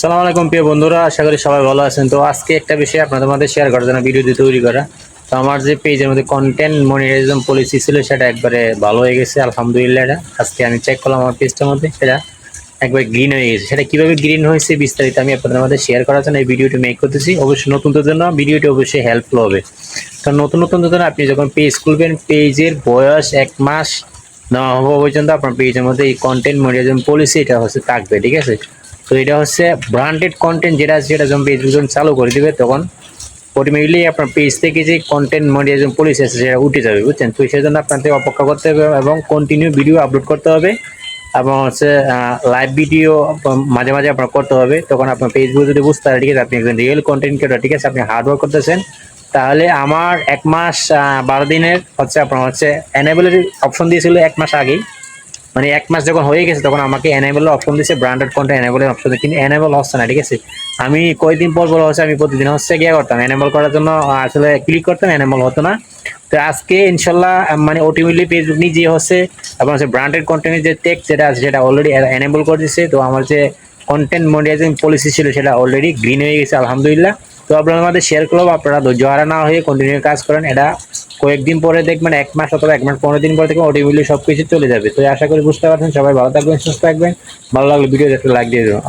সালাম আলাইকুম, প্রিয় বন্ধুরা, আশা করি সবাই ভালো আছেন। তো আজকে একটা বিষয় আপনাদের মধ্যে শেয়ার করার জন্য ভিডিওটি তৈরি করা। তো আমার যে পেজের মধ্যে কন্টেন্ট মনিটাইজেশন পলিসি ছিল, সেটা একবারে ভালো হয়ে গেছে, আলহামদুলিল্লাহ এটা। আজকে আমি চেক করলাম আমার পেজটার মধ্যে, সেটা একবার গ্রিন হয়ে গেছে। সেটা কীভাবে গ্রিন হয়েছে বিস্তারিত আমি আপনাদের মধ্যে শেয়ার করার জন্য এই ভিডিওটি মেক করতেছি। অবশ্যই নতুনদের জন্য ভিডিওটি অবশ্যই হেল্পফুল হবে। তো নতুন নতুনদের জন্য আপনি যখন পেজ খুলবেন পেজের বয়স এক মাস না হওয়া পর্যন্ত আপনার পেজের মধ্যে এই কন্টেন্ট মনিটাইজেশন পলিসি এটা হচ্ছে থাকবে, ঠিক আছে? তো এটা হচ্ছে ব্র্যান্ডেড কন্টেন্ট যেটা আছে, সেটা যখন পেজ যখন চালু করে দেবে, তখন অটোমেটিকলি আপনার পেজ থেকে যে কন্টেন্ট মনিটাইজেশন পলিসি আছে, সেটা উঠে যাবে, বুঝছেন? তো সেই জন্য আপনাদের অপেক্ষা করতে হবে এবং কন্টিনিউ ভিডিও আপলোড করতে হবে এবং হচ্ছে লাইভ ভিডিও মাঝে মাঝে আপনার করতে হবে। তখন আপনার ফেসবুক যদি বুঝতে পারে, ঠিক আছে, আপনি একজন রিয়েল কন্টেন্ট ক্রিয়েটর ঠিক আছে, আপনি হার্ডওয়ার্ক করতেছেন, তাহলে আমার এক মাস বারো দিনের হচ্ছে আপনার হচ্ছে এনাবেলের অপশন দিয়েছিল এক মাস আগেই। মানে এক মাস যখন হয়ে গেছে, তখন আমাকে এনাবেলের অপশন দিয়েছে ব্র্যান্ডেড কন্টেন্ট এনাবেলের অপশন কিন্তু এনাবেল হচ্ছে না, ঠিক আছে? আমি কয়েকদিন পর পর হচ্ছে, আমি প্রতিদিন হচ্ছে গিয়ে করতাম। এনাবেল করার জন্য আসলে ক্লিক করতাম এনাবেল হতো না। তো আজকে ইনশাল্লাহ মানে অটোমেটিকলি ফেসবুক নিজে হচ্ছে, আপনার হচ্ছে ব্র্যান্ডেড কন্টেন্টের যে টেক্স যেটা আছে, সেটা অলরেডি এনেবল করে দিচ্ছে তো আমার যে কন্টেন্ট মনিটাইজিং পলিসি ছিল, সেটা অলরেডি গ্রিন হয়ে গেছে, আলহামদুলিল্লাহ। তো আপনারা আমাদের শেয়ার করব আপনারা ধৈর্য হারা না হয়ে কন্টিনিউ কাজ করেন। এটা কয়েকদিন পরে দেখবেন এক মাস অথবা এক মাস, পনেরো দিন পরে দেখবেন অটোমেটিকলি সব কিছু চলে যাবে। তো আশা করি বুঝতে পারছেন, সবাই ভালো থাকবেন, সুস্থ থাকবেন। ভালো লাগলে ভিডিও দেখতে লাইক দিয়ে দেবেন।